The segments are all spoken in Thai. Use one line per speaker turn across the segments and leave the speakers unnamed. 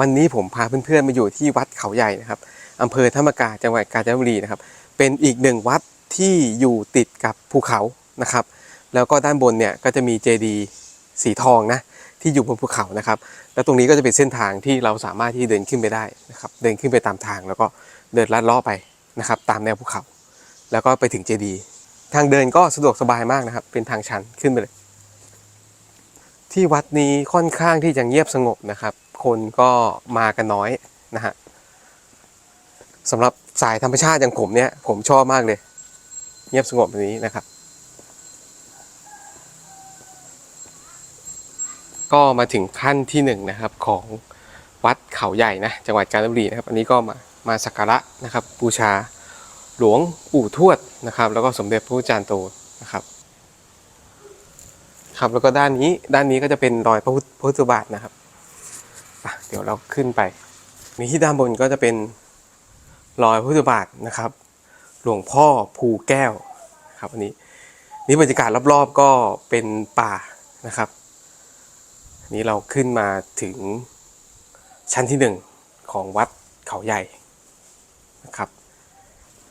วันนี้ผมพาเพื่อนๆมาอยู่ที่วัดเขาใหญ่นะครับอำเภอธรรมกาจังหวัดกาญจนบุรีนะครับ เป็นอีกหนึ่งวัดที่อยู่ติดกับภูเขานะครับ แล้วก็ด้านบนเนี่ยก็จะมีเจดีย์สีทองนะที่อยู่บนภูเขานะครับ แล้วตรงนี้ก็จะเป็นเส้นทางที่เราสามารถที่เดินขึ้นไปได้นะครับ เดินขึ้นไปตามทางแล้วก็เดินลัดลาะไปนะครับ ตามแนวภูเขา แล้วก็ไปถึงเจดีย์ทางเดินก็สะดวกสบายมากนะครับ เป็นทางชันขึ้นไปเลย ที่วัดนี้ค่อนข้างที่จะเงียบสงบนะครับ คนก็มากันน้อยนะฮะสำหรับสายธรรมชาติอย่างผมเนี่ย ผมชอบมากเลย เงียบสงบแบบนี้นะครับ ก็มาถึงขั้นที่หนึ่งนะครับของวัดเขาใหญ่นะจังหวัดกาญจนบุรีนะครับ อันนี้ก็มามาสักการะนะครับ บูชาหลวงปู่ทวดนะครับ แล้วก็สมเด็จพระพุทธจารย์โต ครับ แล้วก็ด้านนี้ด้านนี้ก็จะเป็นรอยพระพุทธบาทนะครับเดี๋ยวเราขึ้นไปมีที่ด้านบนก็จะเป็นรอยพระพุทธบาทนะครับ หลวงพ่อภูแก้วครับอันนี้นี่บรรยากาศรอบๆก็เป็นป่านะครับนี่เราขึ้นมาถึงชั้นที่หนึ่งของวัดเขาใหญ่นะครับ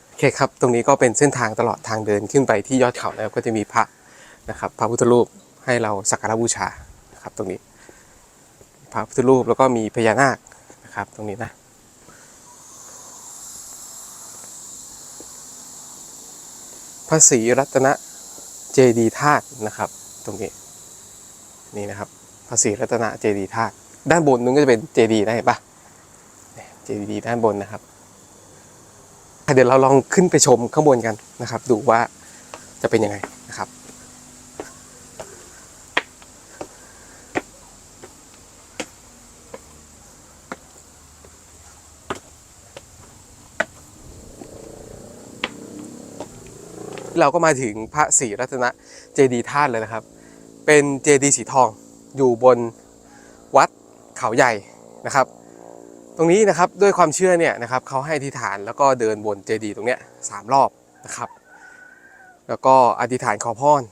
โอเคครับ ตรงนี้ก็เป็นเส้นทางตลอดทางเดินขึ้นไปที่ยอดเขานะครับก็จะมีพระนะครับ พระพุทธรูป ให้เราสักการะบูชานะครับตรงนี้พระพุทธรูปแล้วก็มีพญานาคนะครับตรงนี้นะพระศรีรัตนเจดีธาตุนะครับ ตรงนี้นี่นะครับพระศรีรัตนเจดีธาตุด้านบนนู้นก็จะเป็นเจดีได้เห็นปะเจดีด้านบนนะครับเดี๋ยวเราลองขึ้นไปชมข้างบนกันนะครับ ดูว่าจะเป็นยังไงนะครับ เราก็มาถึงพระศรีรัตนเจดีย์ธาตุเลยนะครับ เป็นเจดีย์สีทองอยู่บนวัดเขาใหญ่นะครับ ตรงนี้นะครับด้วยความเชื่อเนี่ยนะครับเขาให้อธิษฐานแล้วก็เดินบนเจดีย์ตรงเนี้ยสามรอบนะครับ แล้วก็อธิษฐานขอพร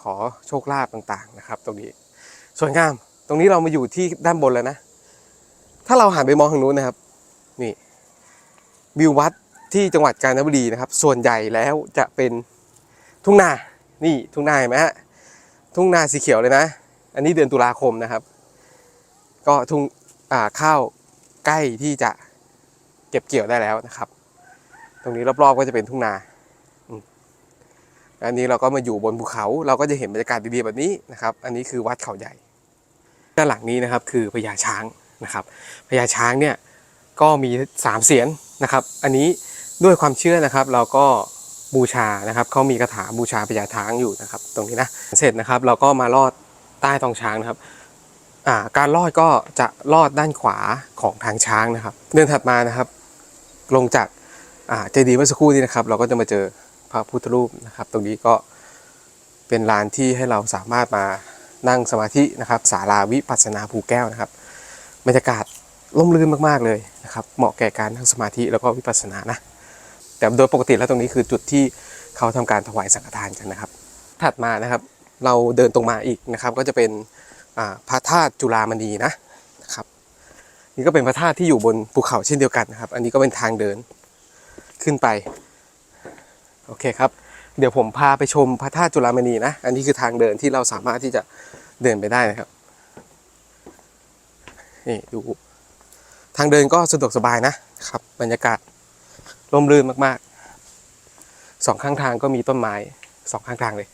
ขอโชคลาภต่างๆนะครับ ตรงนี้สวยงาม ตรงนี้เรามาอยู่ที่ด้านบนแล้วนะ ถ้าเราหันไปมองทางนู้นนะครับนี่วิววัดที่จังหวัดกาญจนบุรีนะครับ ส่วนใหญ่แล้วจะเป็น ทุ่งนา นี่ทุ่งนาเห็นไหมฮะ ทุ่งนาสีเขียวเลยนะ อันนี้เดือนตุลาคมนะครับ ก็ทุ่งอ่าข้าวใกล้ที่จะเก็บเกี่ยวได้แล้วนะครับ ตรงนี้รอบๆก็จะเป็นทุ่งนาอันนี้เราก็มาอยู่บนภูเขาเราก็จะเห็นบรรยากาศดีๆแบบนี้นะครับ อันนี้คือวัดเขาใหญ่ ด้านหลังนี้นะครับคือพญาช้างนะครับพญาช้างเนี่ยก็มีสามเสียนนะครับ อันนี้ด้วยความเชื่อนะครับ เราก็ บูชานะครับเขามีคาถาบูชาพญาช้างอยู่นะครับ ตรงนี้นะเสร็จนะครับเราก็มาลอดใต้ทองช้างนะครับการลอดก็จะลอดด้านขวาของทางช้างนะครับ เดินถัดมานะครับลงจากเจดีย์เมื่อสักครู่นี้นะครับ เราก็จะมาเจอพระพุทธรูปนะครับ ตรงนี้ก็เป็นลานที่ให้เราสามารถมานั่งสมาธินะครับศาลาวิปัสสนาภูแก้วนะครับบรรยากาศร่มรื่นมากๆเลยนะครับ เหมาะแก่การนั่งสมาธิแล้วก็วิปัสสนานะ แต่โดยปกติแล้วตรงนี้คือจุดที่เขาทำการถวายสังฆทานกันนะครับ ถัดมานะครับเราเดินตรงมาอีกนะครับ ก็จะเป็นพระธาตุจุฬามณีนะนะครับนี่ก็เป็นพระธาตุที่อยู่บนภูเขาเช่นเดียวกันนะครับ อันนี้ก็เป็นทางเดินขึ้นไปโอเคครับ เดี๋ยวผมพาไปชมพระธาตุจุฬามณีนะ อันนี้คือทางเดินที่เราสามารถที่จะเดินไปได้นะครับนี่ดูทางเดินก็สะดวกสบายนะครับ บรรยากาศ ร่มรื่นมากๆสองข้างทางก็มีต้นไม้สองข้างทางเลย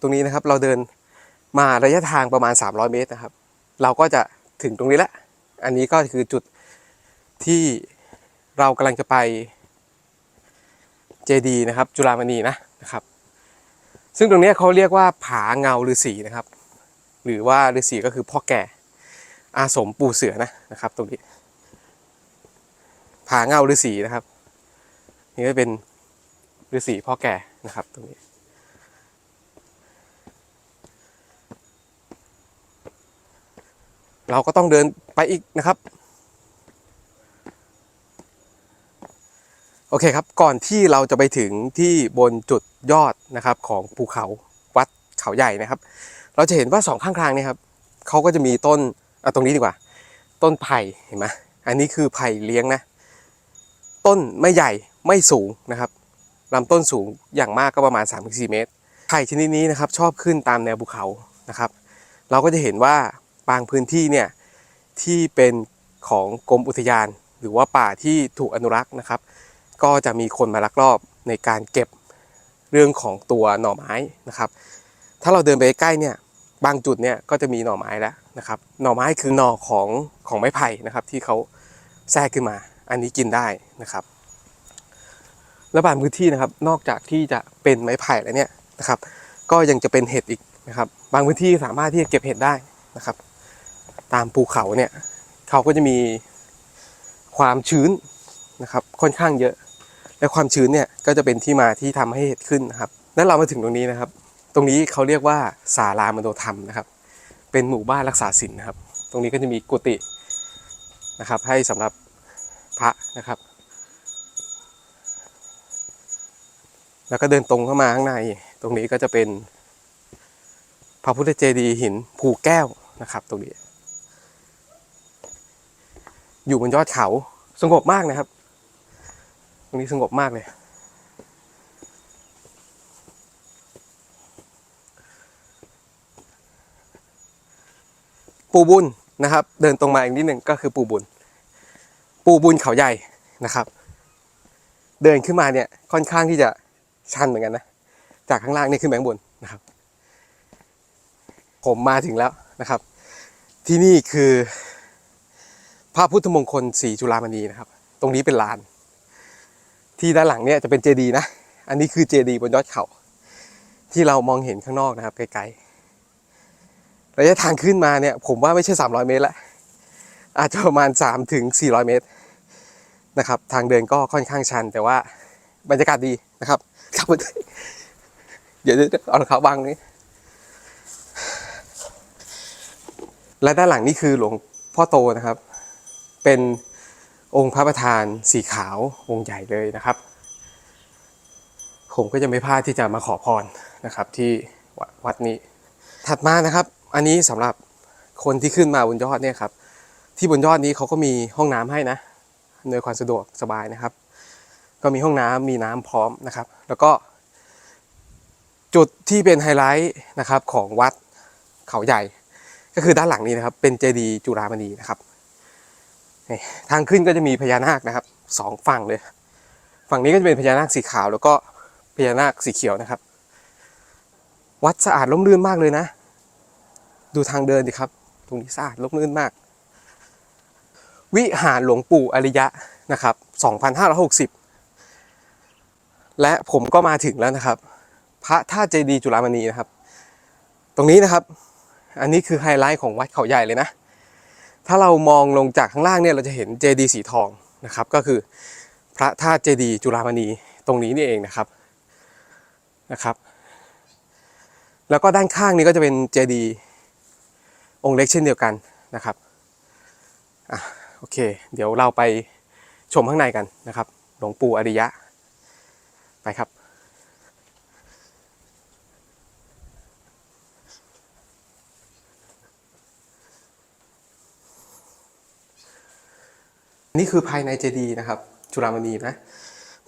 ตรงนี้นะครับเราเดินมาระยะทางประมาณ 300 เมตรนะครับ เราก็จะถึงตรงนี้แล้วอันนี้ก็คือจุดที่เรากำลังจะไปเจดีนะครับ จุฬามณีนะนะครับ ซึ่งตรงนี้เขาเรียกว่าผาเงาฤาษีนะครับ หรือว่าฤาษีก็คือพ่อแก่ อาสมปู่เสือนะนะครับ ตรงนี้ ผาเงาฤาษีนะครับ นี่ก็เป็นฤาษีพ่อแก่นะครับ ตรงนี้เราก็ต้องเดินไปอีกนะครับ โอเคครับ ก่อนที่เราจะไปถึงที่บนจุดยอดนะครับของภูเขาวัดเขาใหญ่นะครับ เราจะเห็นว่าสองข้างทางเนี่ยครับเขาก็จะมีต้นเอาตรงนี้ดีกว่า ต้นไผ่เห็นไหมอันนี้คือไผ่เลี้ยงนะ ต้นไม่ใหญ่ไม่สูงนะครับลำต้นสูงอย่างมากก็ประมาณ 3-4 เมตร ไผ่ชนิดนี้นะครับชอบขึ้นตามแนวภูเขานะครับ เราก็จะเห็นว่าบางพื้นที่เนี่ยที่เป็นของกรมอุทยาน หรือว่าป่าที่ถูกอนุรักษ์นะครับ ก็จะมีคนมาลักลอบในการเก็บเรื่องของตัวหน่อไม้นะครับ ถ้าเราเดินไปใกล้เนี่ยบางจุดเนี่ยก็จะมีหน่อไม้แล้วนะครับ หน่อไม้คือหน่อของของไม้ไผ่นะครับ ที่เขาแทรกขึ้นมา อันนี้กินได้นะครับและบางพื้นที่นะครับนอกจากที่จะเป็นไม้ไผ่แล้วเนี่ยนะครับ ก็ยังจะเป็นเห็ดอีกนะครับ บางพื้นที่สามารถที่จะเก็บเห็ดได้นะครับ ตามภูเขาเนี่ยเขาก็จะมีความชื้นนะครับ ค่อนข้างเยอะ และความชื้นเนี่ยก็จะเป็นที่มาที่ทำให้เห็ดขึ้นนะครับแล้วเรามาถึงตรงนี้นะครับ ตรงนี้เขาเรียกว่าศาลามโนธรรมนะครับ เป็นหมู่บ้านรักษาศีลนะครับ ตรงนี้ก็จะมีกุฏินะครับ ให้สำหรับพระนะครับ แล้วก็เดินตรงเข้ามาข้างใน ตรงนี้ก็จะเป็นพระพุทธเจดีย์หินภูแก้วนะครับ ตรงนี้ อยู่บนยอดเขาสงบมากนะครับ ตรงนี้สงบมากเลย ปูบุญนะครับ เดินตรงมาอีกนิดหนึ่งก็คือปูบุญ ปูบุญเขาใหญ่นะครับ เดินขึ้นมาเนี่ยค่อนข้างที่จะชันเหมือนกันนะ จากข้างล่างนี่ขึ้นไปข้างบนนะครับ ผมมาถึงแล้วนะครับ ที่นี่คือพระพุทธมงคลศรีจุฬามณีนะครับ ตรงนี้เป็นลาน ที่ด้านหลังเนี่ยจะเป็นเจดีนะ อันนี้คือเจดีบนยอดเขาที่เรามองเห็นข้างนอกนะครับไกลๆ ระยะทางขึ้นมาเนี่ย ผมว่าไม่ใช่ 300 เมตรละอาจจะประมาณ 3 ถึง 400 เมตรนะครับ ทางเดินก็ค่อนข้างชัน แต่ว่าบรรยากาศดีนะครับครับเดี๋ยวๆเอารองเท้าบังนี้ และด้านหลังนี่คือหลวงพ่อโตนะครับ เป็น องค์พระประธานสีขาวองค์ใหญ่เลยนะครับ ผมก็จะไม่พลาดที่จะมาขอพรนะครับที่วัดนี้ ถัดมานะครับ อันนี้สำหรับคนที่ขึ้นมาบนยอดเนี่ยครับ ที่บนยอดนี้เขาก็มีห้องน้ำให้นะอำนยความสะดวกสบายนะครับ ก็มีห้องน้ำมีน้ำพร้อมนะครับ แล้วก็จุดที่เป็นไฮไลท์นะครับของวัดเขาใหญ่ ก็คือด้านหลังนี้นะครับ เป็นเจดีย์จุฬามณีนะครับ ทางขึ้นก็จะมีพญานาคนะครับสองฝั่งเลย ฝั่งนี้ก็จะเป็นพญานาคสีขาว แล้วก็พญานาคสีเขียวนะครับ วัดสะอาดร่มรื่นมากเลยนะ ดูทางเดินดิครับ ตรงนี้สะอาดร่มรื่นมาก วิหารหลวงปู่อริยะนะครับ 2560 และผมก็มาถึงแล้วนะครับ พระธาตุเจดีย์จุฬามณีนะครับ ตรงนี้นะครับ อันนี้คือไฮไลท์ของวัดเขาใหญ่เลยนะ ถ้าเรามองลงจากข้างล่างเนี่ยเราจะเห็นเจดีสีทองนะครับ ก็คือพระธาตุเจดีจุฬามณีตรงนี้นี่เองนะครับนะครับ แล้วก็ด้านข้างนี้ก็จะเป็นเจดีองค์เล็กเช่นเดียวกันนะครับอะโอเค เดี๋ยวเราไปชมข้างในกันนะครับ หลวงปู่อริยะไปครับ นี่คือภายในเจดีย์นะครับ จุฬามณีนะ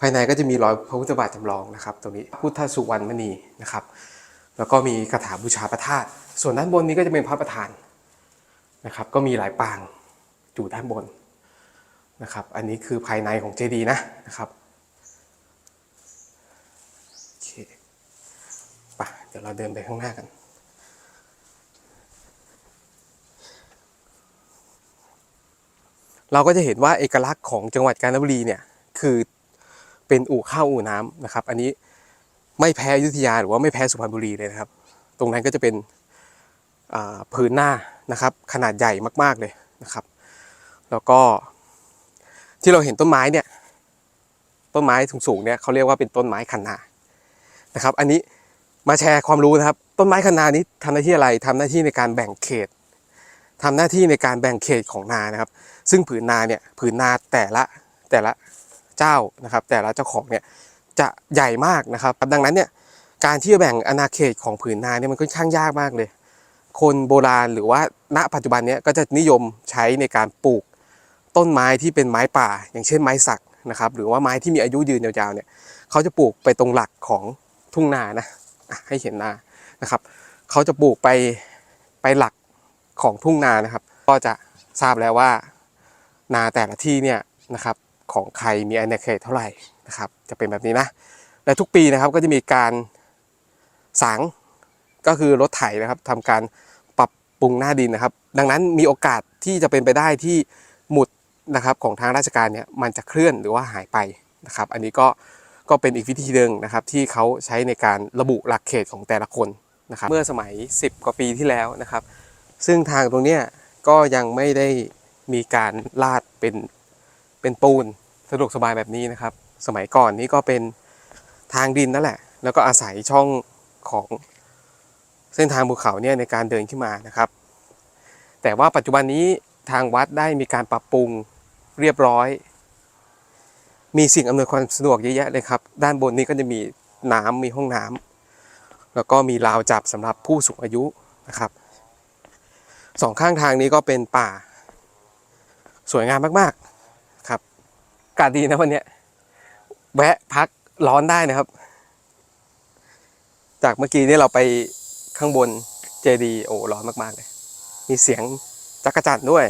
ภายในก็จะมีรอยพระพุทธบาทจำลองนะครับตรงนี้พุทธสุวรรณมณีนะครับ แล้วก็มีคาถาบูชาพระธาตุส่วนด้านบนนี้ก็จะเป็นพระประธานนะครับ ก็มีหลายปางอยู่ด้านบนนะครับ อันนี้คือภายในของเจดีย์นะนะครับโอเคไปเดี๋ยวเราเดินไปข้างหน้ากัน เราก็จะเห็นว่าเอกลักษณ์ของจังหวัดกาญจนบุรีเนี่ยคือเป็นอู่ข้าวอู่น้ำนะครับ อันนี้ไม่แพ้ยุธยาหรือว่าไม่แพ้สุพรรณบุรีเลยนะครับ ตรงนั้นก็จะเป็นอ่าผืนหน้านะครับขนาดใหญ่มากๆเลยนะครับ แล้วก็ที่เราเห็นต้นไม้เนี่ยต้นไม้สูงๆเนี่ยเขาเรียกว่าเป็นต้นไม้คันนานะครับ อันนี้มาแชร์ความรู้นะครับ ต้นไม้คันนานี้ทำหน้าที่อะไรทำหน้าที่ในการแบ่งเขต ทำหน้าที่ในการแบ่งเขตของนานะครับ ซึ่งผืนนาเนี่ยผืนนาแต่ละแต่ละเจ้านะครับ แต่ละเจ้าของเนี่ยจะใหญ่มากนะครับ ดังนั้นเนี่ยการที่จะแบ่งอาณาเขตของผืนนาเนี่ยมันค่อนข้างยากมากเลย คนโบราณหรือว่าณปัจจุบันเนี้ยก็จะนิยมใช้ในการปลูกต้นไม้ที่เป็นไม้ป่า อย่างเช่นไม้สักนะครับ หรือว่าไม้ที่มีอายุยืนยาวๆเนี่ยเขาจะปลูกไปตรงหลักของทุ่งนานะอะให้เห็นนานะครับ เขาจะปลูกไปไปหลัก ของทุ่งนานะครับ ก็จะทราบแล้วว่านาแต่ละที่เนี่ยนะครับของใครมีอาณาเขตเท่าไหร่นะครับ จะเป็นแบบนี้นะ และทุกปีนะครับก็จะมีการสางก็คือรถไถนะครับทำการปรับปรุงหน้าดินนะครับ ดังนั้นมีโอกาสที่จะเป็นไปได้ที่หมุดนะครับของทางราชการเนี่ยมันจะเคลื่อนหรือว่าหายไปนะครับ อันนี้ก็ก็เป็นอีกวิธีหนึ่งนะครับที่เขาใช้ในการระบุหลักเขตของแต่ละคนนะครับ เมื่อสมัย 10 กว่าปีที่แล้วนะครับ ซึ่งทางตรงเนี้ยก็ยังไม่ได้มีการลาดเป็นเป็นปูนสะดวกสบายแบบนี้นะครับ สมัยก่อนนี่ก็เป็นทางดินนั่นแหละ แล้วก็อาศัยช่องของเส้นทางภูเขาเนี่ยในการเดินขึ้นมานะครับ แต่ว่าปัจจุบันนี้ทางวัดได้มีการปรับปรุงเรียบร้อย มีสิ่งอำนวยความสะดวกเยอะแยะเลยครับ ด้านบนนี้ก็จะมีน้ำมีห้องน้ำแล้วก็มีราวจับสำหรับผู้สูงอายุนะครับ สองข้างทางนี้ก็เป็นป่า สวยงามมากๆครับอากาศดีนะวันนี้แวะพักร้อนได้นะครับ จากเมื่อกี้นี่เราไปข้างบนเจดีโอ้ร้อนมากๆเลย มีเสียงจักรจันด้วย